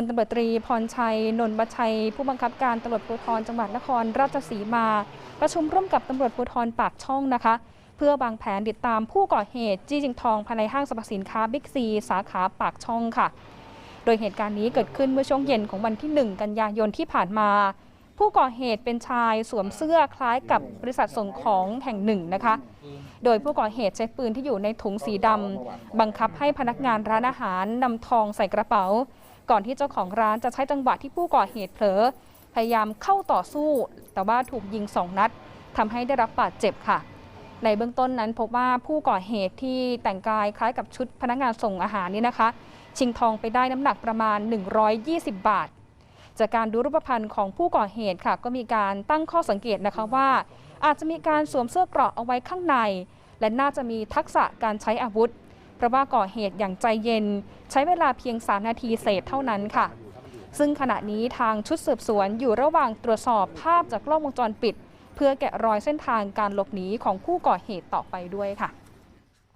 ลตำรวจตรีพรชัย นนท์บัชชัย ผู้บังคับการตำรวจภูธรจังหวัดนครราชสีมา ประชุมร่วมกับตำรวจภูธรปากช่องนะคะ เพื่อวางแผนติดตามผู้ก่อเหตุ จี้จิงทองภายในห้างสรรพสินค้าบิ๊กซีสาขาปากช่องค่ะ โดยเหตุการณ์นี้เกิดขึ้นเมื่อช่วงเย็นของวันที่ 1 กันยายนที่ผ่านมา ผู้ก่อเหตุเป็นชายสวมเสื้อคล้ายกับบริษัทส่งของแห่งหนึ่งนะคะ โดยผู้ก่อเหตุใช้ปืนที่อยู่ในถุงสีดำบังคับให้พนักงานร้านอาหารนำทองใส่กระเป๋า ก่อนที่เจ้าของร้านจะใช้จังหวะที่ผู้ก่อเหตุเผลอ พยายามเข้าต่อสู้ แต่ว่าถูกยิงสองนัดทำให้ได้รับบาดเจ็บค่ะ ในเบื้องต้นนั้นพบว่าผู้ก่อเหตุที่แต่งกายคล้ายกับชุดพนักงานส่งอาหารนี่นะคะ ชิงทองไปได้น้ำหนักประมาณ 120 บาท จากการดูรูปพรรณของผู้ก่อเหตุค่ะ ก็มีการตั้งข้อสังเกตนะคะว่า อาจจะมีการสวมเสื้อเกราะเอาไว้ข้างใน และน่าจะมีทักษะการใช้อาวุธ เพราะว่าก่อเหตุอย่างใจเย็น ใช้เวลาเพียง 3 นาทีเศษเท่านั้นค่ะ ซึ่งขณะนี้ทางชุดสืบสวนอยู่ระหว่างตรวจสอบภาพจากกล้องวงจรปิด เพื่อแกะรอยเส้นทางการหลบหนีของผู้ก่อเหตุต่อไปด้วยค่ะ